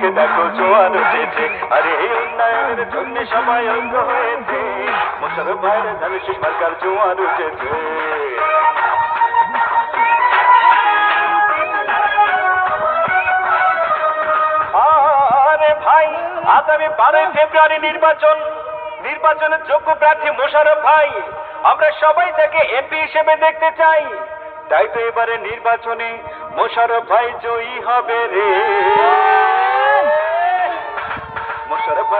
পক্ষে দেখো জোয়ার উঠেছে আরে এই উন্নয়নের জন্য সবাই অঙ্গ হয়েছে। মোশারফ ভাইয়ের ধানে শেষ মার্কার জোয়ার উঠেছে আগামী বারোই ফেব্রুয়ারি নির্বাচন। নির্বাচনের যোগ্য প্রার্থী মোশারফ ভাই, আমরা সবাই তাকে এমপি হিসেবে দেখতে চাই। তাই তো এবারে নির্বাচনে মোশারফ ভাই জয়ী হবে রে।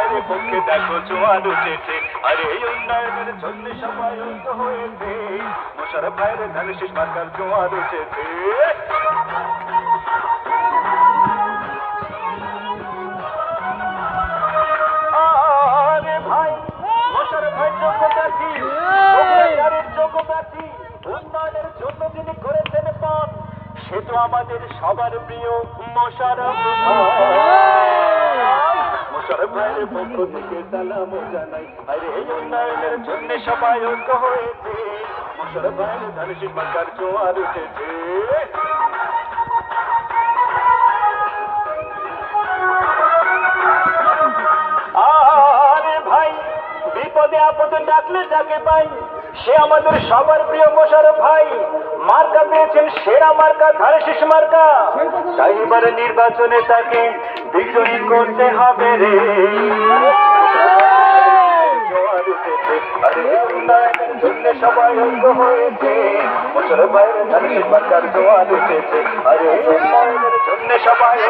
ভাইয়ের পক্ষে দেখো জোয়ার উঠেছে। এই উন্নয়নের জন্য ধানের শেষ মার্কার জোয়ার উঠেছে। সে তো আমাদের সবার প্রিয় মোশারফ মোশারফ পক্ষ আরে, এই বিপদে আপদে ডাকলে যাকে পাই, সে আমাদের সবার প্রিয় মোশারফ ভাই। মার্কা পেয়েছেন সেরা মার্কা ধারেশিস মার্কা। তাই এবারে নির্বাচনে তাকে বিজয়ী করতে হবে রে। আরে সবাই ঐক্য হয়েছে বছর বাইরে জোয়ার উঠেছে। আরে সবাই